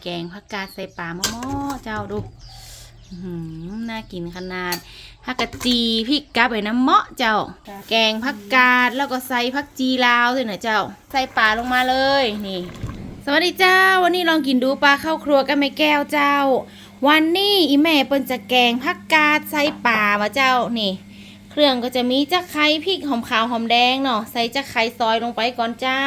แกงผักกาดใส่ปลาหม้อเจ้าดูหือน่ากินขนาดผักกะจีพริกกับไอ้น้ำเมาะเจ้า แกงผักกาดแล้วก็ใส่ผักจีลาวด้วยนะเจ้า ใส่ปลาลงมาเลยนี่ สวัสดีเจ้า วันนี้ลองกินดูปลาเข้าครัวกันไหมแก้วเจ้า วันนี้อีแม่เปิ้นจะแกงผักกาดใส่ปลามาเจ้านี่ เครื่องก็จะมีจะไคร้พริกหอมขาวหอมแดงเนาะใส่จะไคร้ซอยลงไปก่อนเจ้า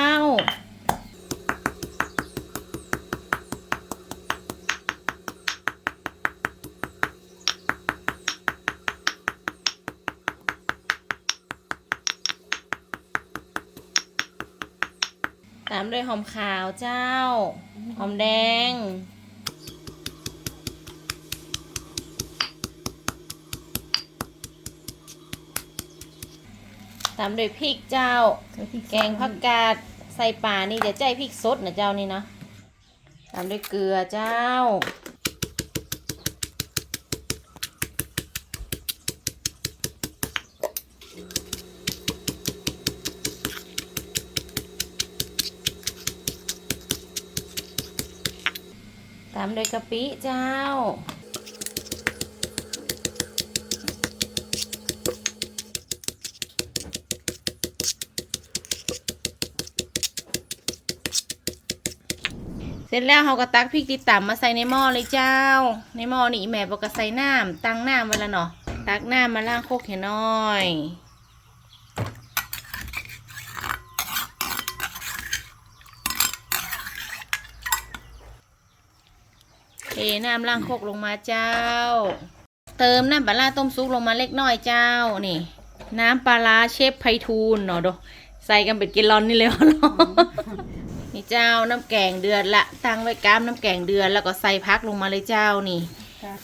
ามด้วยหอมขาวเจ้า หอมแดง ตามด้วยพริกเจ้า แกงผักกาดใส่ป่านี่จะใจพริกสดนะเจ้านี่นะตามด้วยเกลือเจ้า ตามด้วยกะปิเจ้า เสร็จแล้วเราก็ตักพริกที่ต่ำมาใส่ในหม้อเลยเจ้า ในหม้อนี่แม่บอกก็ใส่น้ำตั้งน้ำไว้แล้วเนาะตักน้ำมาล่างโคกเห็นน้อย เทน้ำล่างโคกลงมาเจ้า เติมน้ำปลาร้าต้มซุปลงมาเล็กน้อยเจ้านี่ น้ำปลาร้าเชฟไพฑูรย์เนาะดูใส่กันเป็นกิลลอนนี่เลยเนาะนี่เจ้าน้ำแกงเดือดละตั้งไว้ก้ามน้ำแกงเดือดแล้วก็ใส่พักลงมาเลยเจ้านี่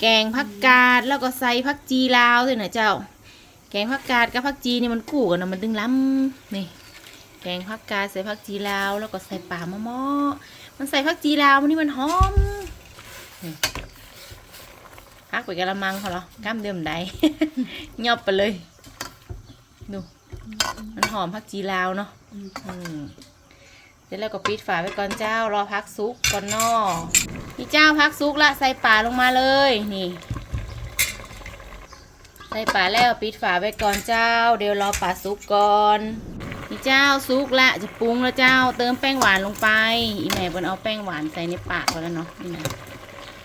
แกงผักกาดแล้วก็ใส่ผักจีลาวด้วยนะเจ้า แกงผักกาดกับผักจีนี่มันคู่กันนะมันดึงล้ำนี่แกงผักกาดใส่ผักจีลาวแล้วก็ใส่ป่ามะม่อมันใส่ผักจีลาวมันนี่มันหอม พักไปกระมังเขาเหรอกล้ามเดิมใดยอบไปเลย ดู มันหอมผักจีลาวเนาะเสร็จแล้วก็ปิดฝาไว้ก่อนเจ้ารอพักซุกก่อนนอนี่เจ้าพักซุกละใส่ป่าลงมาเลยนี่ ใส่ป่าแล้วปิดฝาไว้ก่อนเจ้า เดี๋ยวรอป่าซุกก่อนนี่เจ้าซุกละจะปรุงแล้วเจ้าเติมแป้งหวานลงไป อีแม่บนเอาแป้งหวานใส่ในปากไว้แล้วเนาะนี่นะ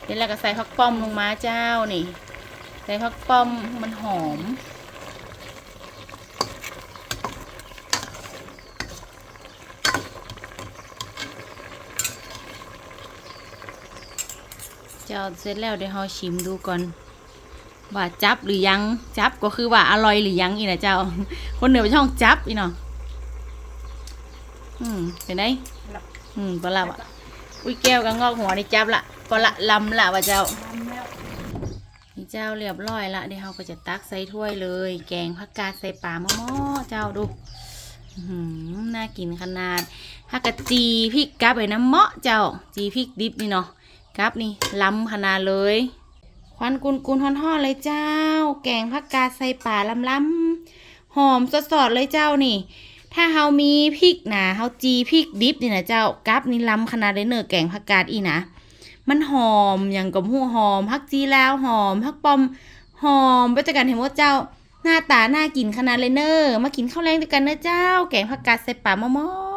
เสร็จแล้วก็ใส่ผักป้อมลงมาเจ้านี่ ใส่ผักป้อมมันหอม เจ้าเสร็จแล้วเดี๋ยวเราชิมดูก่อนว่าจับหรือยังจับก็คือว่าอร่อยหรือยังอีนะเจ้า คนเหนือไปช่องจับอีเนาะอืมเป็นไงอืมปลาละวะอุ้ยแก้วก็งอกหัวนี่จับละ ปลาลำละว่าเจ้านี่เจ้าเรียบร้อยละเดี๋ยวเราก็จะตักใส่ถ้วยเลย แกงผักกาดใส่ปลาหม้อเจ้าดูหือน่ากินขนาดผักกะจีพริกกับไอ้น้ำเมาะเจ้าจีพริกดิบนี่เนาะครับนี่ล้ำขนาดเลยควันกุนกุนห่อนๆเลยเจ้า แกงผักกาดใส่ป่าล้ำๆหอมสดๆเลยเจ้านี่ ถ้าเฮามีพริกนาเฮาจีพริกดิบนี่นะเจ้ากับนี่ล้ำขนาดเลยเนื้อแกงผักกาดอีนะ มันหอมอย่างกับหูหอมพักจีแล้วหอมพักปอมหอมไปจากันเห็นว่าเจ้าหน้าตาน่ากินขนาดเลยเนอร์มากินข้าวแรงด้วยกันเนอะเจ้า แกงผักกาดใส่ป่ามะมอ